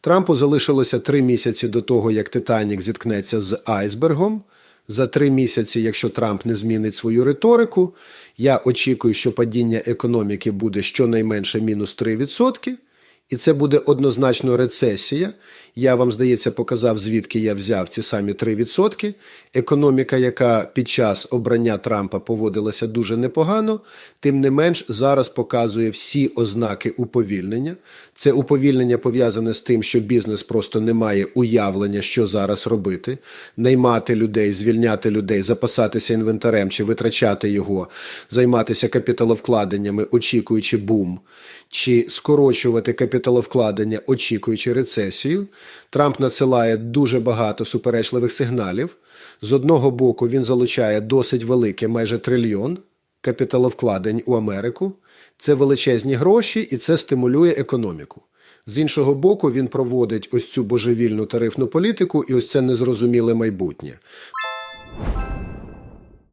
Трампу залишилося три місяці до того, як Титанік зіткнеться з айсбергом. За три місяці, якщо Трамп не змінить свою риторику, я очікую, що падіння економіки буде щонайменше мінус 3%. І це буде однозначно рецесія. Я вам, здається, показав, звідки я взяв ці самі 3%. Економіка, яка під час обрання Трампа поводилася дуже непогано, тим не менш зараз показує всі ознаки уповільнення. Це уповільнення пов'язане з тим, що бізнес просто не має уявлення, що зараз робити, наймати людей, звільняти людей, запасатися інвентарем чи витрачати його, займатися капіталовкладеннями, очікуючи бум, чи скорочувати капіталовкладення, очікуючи рецесію. Трамп надсилає дуже багато суперечливих сигналів. З одного боку, він залучає досить велике, майже трильйон капіталовкладень у Америку. Це величезні гроші, і це стимулює економіку. З іншого боку, він проводить ось цю божевільну тарифну політику і ось це незрозуміле майбутнє.